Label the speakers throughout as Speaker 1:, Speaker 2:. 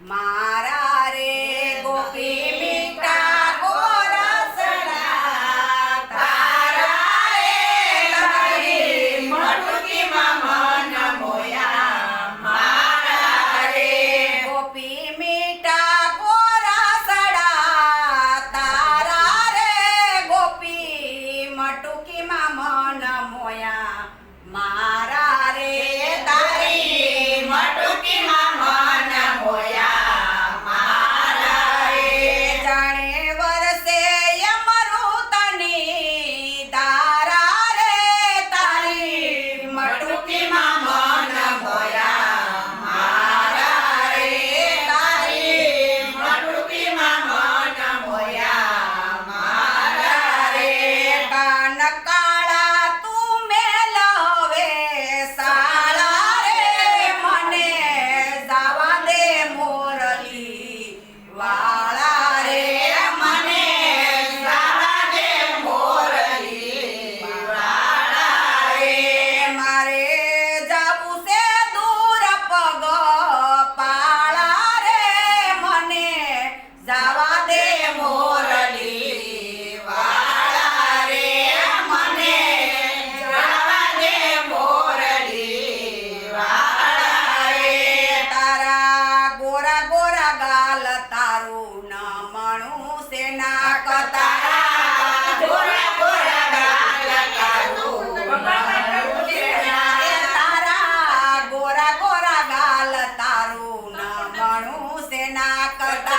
Speaker 1: 妈。kakak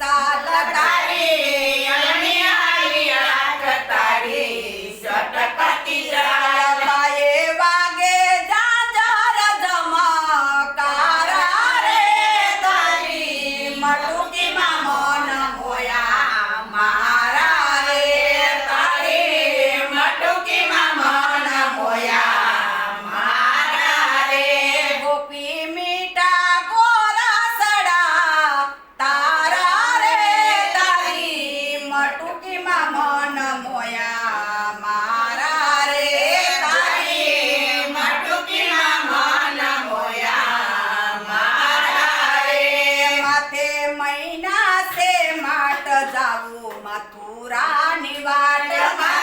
Speaker 1: ಸಾಲ મથુરા
Speaker 2: નિવાડવા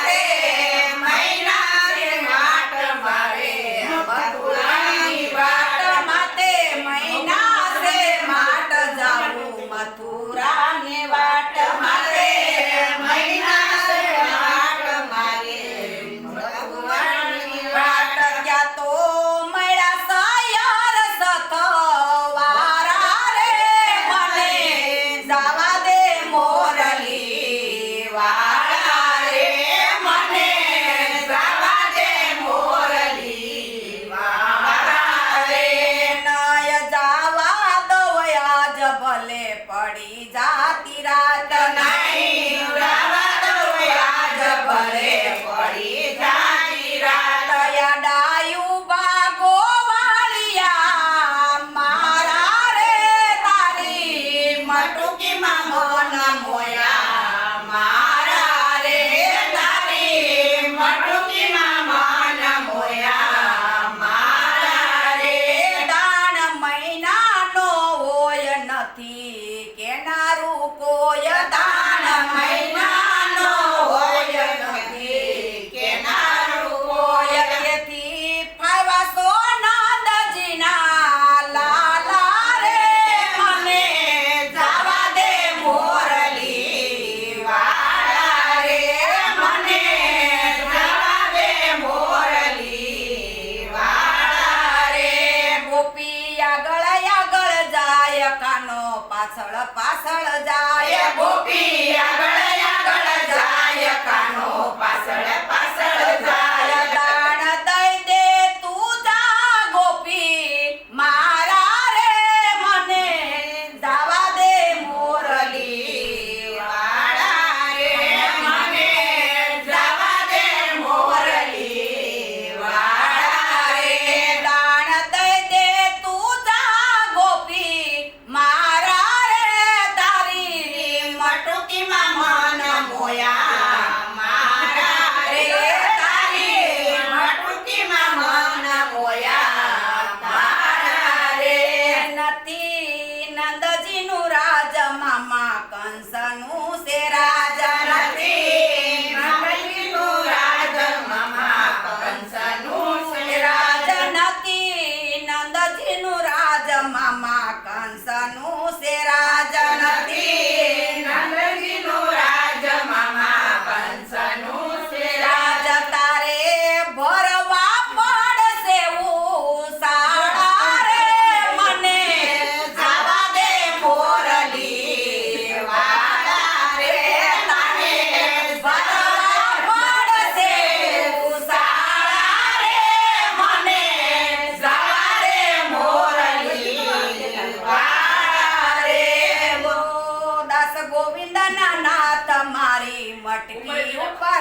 Speaker 2: આગળ પાછળ જાય.
Speaker 1: ગોપી આગળ આગળ જાય કાનો પાછળ પાછળ જાય.